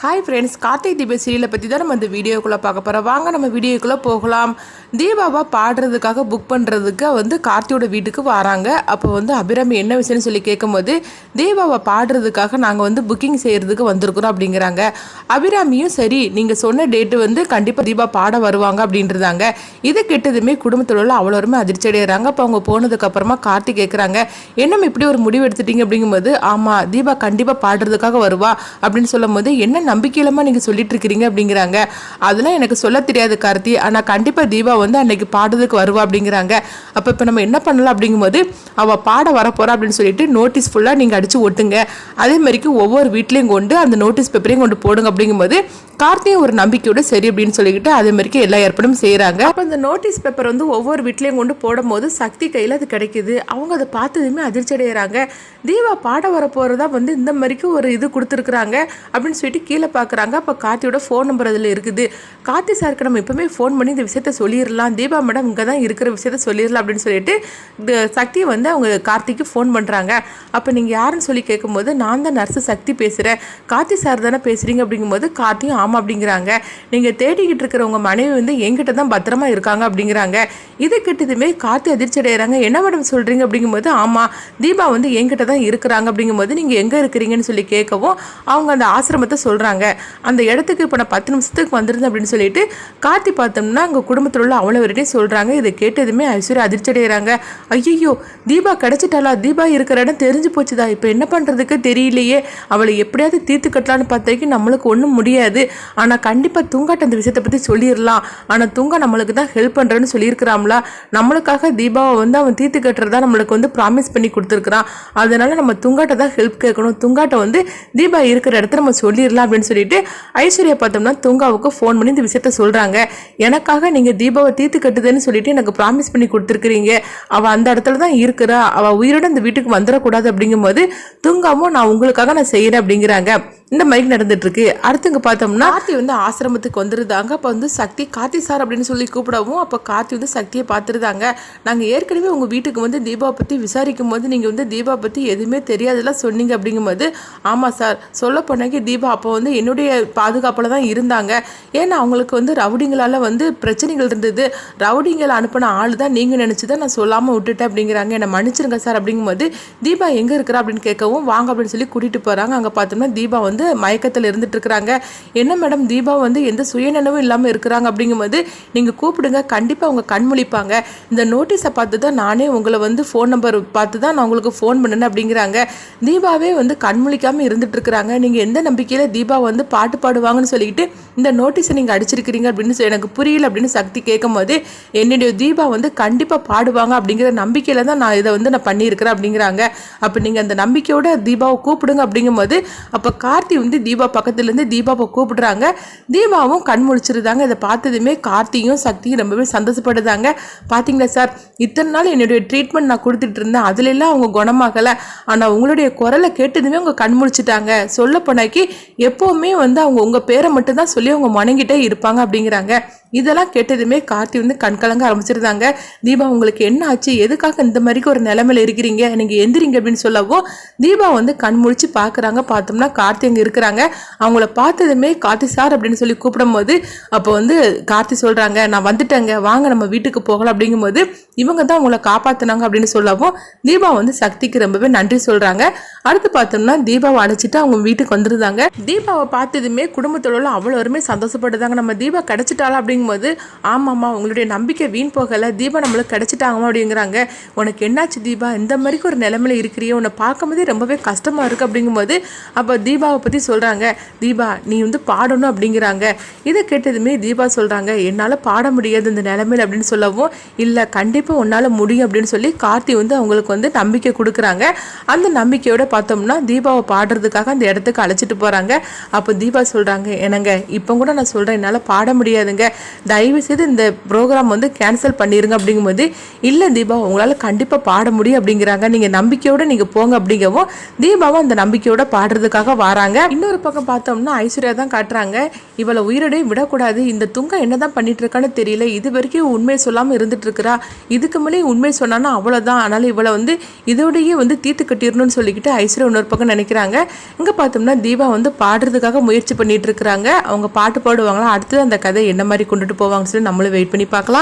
Hi friends Karthik தீப சீரியலை பற்றி தான் நம்ம இந்த வீடியோக்குள்ளே பார்க்க போகிறோம் வாங்க நம்ம வீடியோக்குள்ளே போகலாம். தீபாவா பாடுறதுக்காக புக் பண்ணுறதுக்கு வந்து கார்த்தியோட வீட்டுக்கு வராங்க. அப்போ வந்து அபிராமி என்ன விஷயம்னு சொல்லி கேட்கும்போது தீபாவை பாடுறதுக்காக நாங்கள் வந்து புக்கிங் செய்கிறதுக்கு வந்திருக்கிறோம் அப்படிங்கிறாங்க. அபிராமியும் சரி நீங்கள் சொன்ன டேட்டு வந்து கண்டிப்பாக தீபா பாட வருவாங்க அப்படின்றதாங்க. இது கெட்டதுமே குடும்பத்தில் உள்ள அவ்வளோருமே அதிர்ச்சி அடைகிறாங்க அப்போ அவங்க போனதுக்கப்புறமா கார்த்தி கேட்குறாங்க என்னம் இப்படி ஒரு முடிவு எடுத்துட்டீங்க? அப்படிங்கும்போது ஆமாம் தீபா கண்டிப்பாக பாடுறதுக்காக வருவா அப்படின்னு சொல்லும்போது என்ன நம்பிக்கையிலமா நீங்கள் சொல்லிட்டு இருக்கிறீங்க அப்படிங்கிறாங்க. அதெல்லாம் எனக்கு சொல்ல தெரியாது கார்த்தி. ஆனால் கண்டிப்பாக தீபா வந்து அன்னைக்கு பாடுறதுக்கு வருவா அப்படிங்கிறாங்க. அப்போ இப்போ நம்ம என்ன பண்ணலாம் அப்படிங்கும்போது அவள் பாட வரப்போகிறா அப்படின்னு சொல்லிட்டு நோட்டீஸ் ஃபுல்லாக நீங்கள் அடித்து ஒட்டுங்க. அதே மாதிரிக்கு ஒவ்வொரு வீட்லேயும் கொண்டு அந்த நோட்டீஸ் பேப்பரையும் கொண்டு போடுங்க அப்படிங்கும்போது கார்த்தியும் ஒரு நம்பிக்கையோட சரி அப்படின்னு சொல்லிக்கிட்டு அதே மாதிரிக்கு எல்லா ஏற்பாடும் செய்கிறாங்க அப்போ அந்த நோட்டீஸ் பேப்பர் வந்து ஒவ்வொரு வீட்லேயும் கொண்டு போடும்போது சக்தி கையில் அது கிடைக்குது. அவங்க அதை பார்த்ததுமே அதிர்ச்சி அடைகிறாங்க தீபா பாட வர போகிறதா வந்து இந்த மாதிரிக்கு ஒரு இது கொடுத்துருக்குறாங்க அப்படின்னு சொல்லிட்டு கீழே பார்க்குறாங்க. அப்போ கார்த்தியோட ஃபோன் நம்பர் அதில் இருக்குது. கார்த்தி சாருக்கு நம்ம எப்பவுமே ஃபோன் பண்ணி இந்த விஷயத்த சொல்லிடலாம் தீபா மேடம் இங்கே தான் இருக்கிற விஷயத்த சொல்லிடலாம் அப்படின்னு சொல்லிட்டு இந்த சக்தி வந்து அவங்க கார்த்திக்கு ஃபோன் பண்ணுறாங்க அப்போ நீங்கள் யாருன்னு சொல்லி கேட்கும்போது நான் தான் நர்ஸு சக்தி பேசுகிறேன் கார்த்தி சார் தானே பேசுகிறீங்க அப்படிங்கும்போது கார்த்தியும் ஆமாம் அப்படிங்கிறாங்க. நீங்கள் தேடிக்கிட்டு இருக்கிற உங்கள் மனைவி வந்து எங்கிட்ட தான் பத்திரமா இருக்காங்க அப்படிங்கிறாங்க. இது கிட்டதுமே கார்த்தி அதிர்ச்சி அடைகிறாங்க என்ன மேடம் சொல்கிறீங்க அப்படிங்கும்போது ஆமாம் தீபா வந்து எங்கிட்ட தான் இருக்கிறாங்க. அப்படிங்கும்போது நீங்கள் எங்கே இருக்கிறீங்கன்னு சொல்லி கேட்கவும் அவங்க அந்த ஆசிரமத்தை சொல்கிறாங்க அந்த இடத்துக்கு இப்போ நான் பத்து நிமிஷத்துக்கு வந்திருந்தேன் அப்படின்னு சொல்லிட்டு கார்த்தி பார்த்தோம்னா அங்கே குடும்பத்தில் உள்ள அவ்வளோ வரைக்கும் சொல்கிறாங்க இதை கேட்டதுமே ஐஸ்வர்யா அதிர்ச்சி அடைகிறாங்க ஐயோ தீபா கிடைச்சிட்டாளா? தீபா இருக்கிற இடம் தெரிஞ்சு போச்சுதா? இப்போ என்ன பண்ணுறதுக்கு தெரியலையே. அவளை எப்படியாவது தீர்த்து கட்டலான்னு பார்த்தாக்கி நம்மளுக்கு ஒன்றும் முடியாது. ஆனால் கண்டிப்பாக தூங்காட்ட அந்த விஷயத்தை பற்றி சொல்லிடலாம். ஆனால் தூங்கா நம்மளுக்கு தான் ஹெல்ப் பண்ணுறேன்னு சொல்லியிருக்கிறாங்களா நம்மளுக்காக தீபாவை வந்து அவன் தீர்த்து கட்டுறதா நம்மளுக்கு வந்து ப்ராமிஸ் பண்ணி கொடுத்துருக்குறான். அதனால் நம்ம தூங்காட்ட தான் ஹெல்ப் கேட்கணும். தூங்காட்ட வந்து தீபா இருக்கிற இடத்த நம்ம சொல்லிடலாம் அப்படின்னு சொல்லிட்டு ஐஸ்வர்யா பார்த்தோம்னா துங்காவுக்கு ஃபோன் பண்ணி இந்த விஷயத்த சொல்கிறாங்க எனக்காக நீங்கள் தீபாவை தீர்த்து கட்டுதுன்னு சொல்லிட்டு எனக்கு ப்ராமிஸ் பண்ணி கொடுத்துருக்குறீங்க. அவள் அந்த இடத்துல தான் இருக்கிறா. அவள் உயிரோட இந்த வீட்டுக்கு வந்துடக்கூடாது அப்படிங்கும்போது துங்காவும் நான் உங்களுக்காக நான் செய்கிறேன் அப்படிங்கிறாங்க. இந்த மாதிரி நடந்துட்டுருக்கு. அடுத்தவங்க அடுத்துங்க பார்த்தோம்னா கார்த்தி வந்து ஆசிரமத்துக்கு வந்துருந்தாங்க அப்போ வந்து சக்தி கார்த்தி சார் அப்படின்னு சொல்லி கூப்பிடவும் அப்போ கார்த்தி வந்து சக்தியை பார்த்துருந்தாங்க நாங்கள் ஏற்கனவே உங்கள் வீட்டுக்கு வந்து தீபாவை பற்றி விசாரிக்கும் போது நீங்கள் வந்து தீபா பற்றி எதுவுமே தெரியாதெல்லாம் சொன்னீங்க அப்படிங்கும்போது ஆமாம் சார் சொல்ல போனாக்கி தீபா அப்போ வந்து என்னுடைய பாதுகாப்பில் தான் இருந்தாங்க. ஏன்னா அவங்களுக்கு வந்து ரவுடிங்களால் வந்து பிரச்சனைகள் இருந்தது. ரவுடிங்களை அனுப்பின ஆள் தான் நீங்கள் நினச்சி தான் நான் சொல்லாமல் விட்டுட்டேன் அப்படிங்கிறாங்க. என்னை மன்னிச்சிருங்க சார் அப்படிங்கும்போது தீபா எங்கே இருக்கிறா? அப்படின்னு கேட்கவும் வாங்க அப்படின்னு சொல்லி கூட்டிகிட்டு போகிறாங்க அங்கே பார்த்தோம்னா தீபா வந்து மயக்கத்தில் இருந்துட்டு இருக்கிறாங்க என்ன மேடம் தீபா வந்து எந்த சுயநினைவும் இல்லாமல் இருக்கிறாங்க அப்படிங்கும்போது நீங்கள் கூப்பிடுங்க கண்டிப்பாக அவங்க கண் முழிப்பாங்க. இந்த நோட்டீஸை பார்த்து தான் நானே உங்களை வந்து ஃபோன் நம்பர் பார்த்து தான் நான் உங்களுக்கு ஃபோன் பண்ணினேன் அப்படிங்கிறாங்க. தீபாவே வந்து கண் முழிக்காமல் இருந்துட்டு இருக்கிறாங்க நீங்கள் எந்த நம்பிக்கையில் தீபா வந்து பாட்டு பாடுவாங்கன்னு சொல்லிக்கிட்டு இந்த நோட்டீஸை நீங்கள் அடிச்சிருக்கிறீங்க அப்படின்னு சொல்லி எனக்கு புரியல அப்படின்னு சக்தி கேட்கும்போது என்னுடைய தீபா வந்து கண்டிப்பாக பாடுவாங்க அப்படிங்கிற நம்பிக்கையில் தான் நான் இதை வந்து நான் பண்ணியிருக்கிறேன் அப்படிங்கிறாங்க. அப்போ நீங்கள் அந்த நம்பிக்கையோட தீபாவை கூப்பிடுங்க அப்படிங்கும்போது அப்போ கார்த்தி வந்து தீபா பக்கத்துலேருந்து தீபாவை கூப்பிடுறாங்க. தீபாவும் கண் முழிச்சிருந்தாங்க. இதை பார்த்ததுமே கார்த்தியும் சக்தியும் ரொம்பவே சந்தோஷப்படுதாங்க. பார்த்தீங்களா சார்? இத்தனை நாள் என்னுடைய ட்ரீட்மெண்ட் நான் கொடுத்துட்டு இருந்தேன். அதுலெல்லாம் அவங்க குணமாகலை. ஆனால் உங்களுடைய குரலை கேட்டதுமே அவங்க கண் முழிச்சிட்டாங்க. சொல்ல போனாக்கி எப்போவுமே வந்து அவங்க உங்கள் பேரை மட்டும்தான் சொல்லி அவங்க மணங்கிட்டே இருப்பாங்க அப்படிங்கிறாங்க. இதெல்லாம் கேட்டதுமே கார்த்தி வந்து கண்கலங்க ஆரம்பிச்சிருந்தாங்க. தீபா உங்களுக்கு என்ன ஆச்சு? எதுக்காக இந்த மாதிரிக்கு ஒரு நிலமையில இருக்கிறீங்க? நீங்கள் எந்திரிங்க அப்படின்னு சொல்லவும் தீபா வந்து கண் முழிச்சு பார்க்குறாங்க பார்த்தோம்னா கார்த்தி அங்கே இருக்கிறாங்க. அவங்கள பார்த்ததுமே கார்த்தி சார் அப்படின்னு சொல்லி கூப்பிடும்போது அப்போ வந்து கார்த்தி சொல்கிறாங்க நான் வந்துட்டேங்க. வாங்க நம்ம வீட்டுக்கு போகலாம். அப்படிங்கும்போது இவங்க தான் அவங்கள காப்பாற்றினாங்க அப்படின்னு சொல்லவும் தீபா வந்து சக்திக்கு ரொம்பவே நன்றி சொல்கிறாங்க அடுத்து பார்த்தோம்னா தீபாவை அழைச்சிட்டு அவங்க வீட்டுக்கு வந்துருந்தாங்க. தீபாவை பார்த்ததுமே குடும்பத்தோட உள்ள அவ்வளோருமே சந்தோஷப்பட்டுதாங்க. நம்ம தீபா அப்படின்னு அப்படிங்கும்போது ஆமாம்மா உங்களுடைய நம்பிக்கை வீண் போகலை தீபா நம்மளுக்கு கிடச்சிட்டாங்க அப்படிங்கிறாங்க. உனக்கு என்னாச்சு தீபா? இந்த மாதிரிக்கு ஒரு நிலமையில இருக்கிறியே உன்னை பார்க்கும்போதே ரொம்பவே கஷ்டமாக இருக்குது அப்படிங்கும்போது அப்போ தீபாவை பற்றி சொல்கிறாங்க தீபா நீ வந்து பாடணும் அப்படிங்கிறாங்க. இதை கேட்டதுமே தீபா சொல்கிறாங்க என்னால் பாட முடியாது இந்த நிலமையில அப்படின்னு சொல்லவும் இல்லை கண்டிப்பாக உன்னால் முடியும் அப்படின்னு சொல்லி கார்த்தி வந்து அவங்களுக்கு வந்து நம்பிக்கை கொடுக்குறாங்க. அந்த நம்பிக்கையோட பார்த்தோம்னா தீபாவை பாடுறதுக்காக அந்த இடத்துக்கு அழைச்சிட்டு போகிறாங்க அப்போ தீபா சொல்கிறாங்க என்னங்க இப்போ கூட நான் சொல்கிறேன் என்னால் பாட முடியாதுங்க. தயவு செய்து இந்த ப்ரோக்ராம் வந்து கேன்சல் பண்ணிடுங்க அப்படிங்கும்போது இல்லை தீபா உங்களால் கண்டிப்பாக பாட முடியும் அப்படிங்கிறாங்க. நீங்கள் நம்பிக்கையோட நீங்கள் போங்க அப்படிங்கவும் தீபாவும் அந்த நம்பிக்கையோட பாடுறதுக்காக வராங்க. இன்னொரு பக்கம் பார்த்தோம்னா ஐஸ்வர்யா தான் காட்டுறாங்க. இவளை உயிரோடையும் விடக்கூடாது. இந்த துங்கம் என்னதான் பண்ணிட்டு இருக்கான்னு தெரியல. இது வரைக்கும் உண்மையை சொல்லாமல் இருந்துட்டு இருக்கிறா இதுக்கு மேலே உண்மை சொன்னான்னா அவ்வளோதான் அதனால இவளை வந்து இதோடையே வந்து தீர்த்து கட்டிடணும்னு சொல்லிக்கிட்டு ஐஸ்வர்யா இன்னொரு பக்கம் நினைக்கிறாங்க. இங்கே பார்த்தோம்னா தீபா வந்து பாடுறதுக்காக முயற்சி பண்ணிட்டு இருக்கிறாங்க அவங்க பாட்டு பாடுவாங்களா? அடுத்து அந்த கதை என்ன மாதிரி கொண்டுட்டு போவாங்கன்னு சொல்லி நம்மளும் வெயிட் பண்ணி பார்க்கலாம்.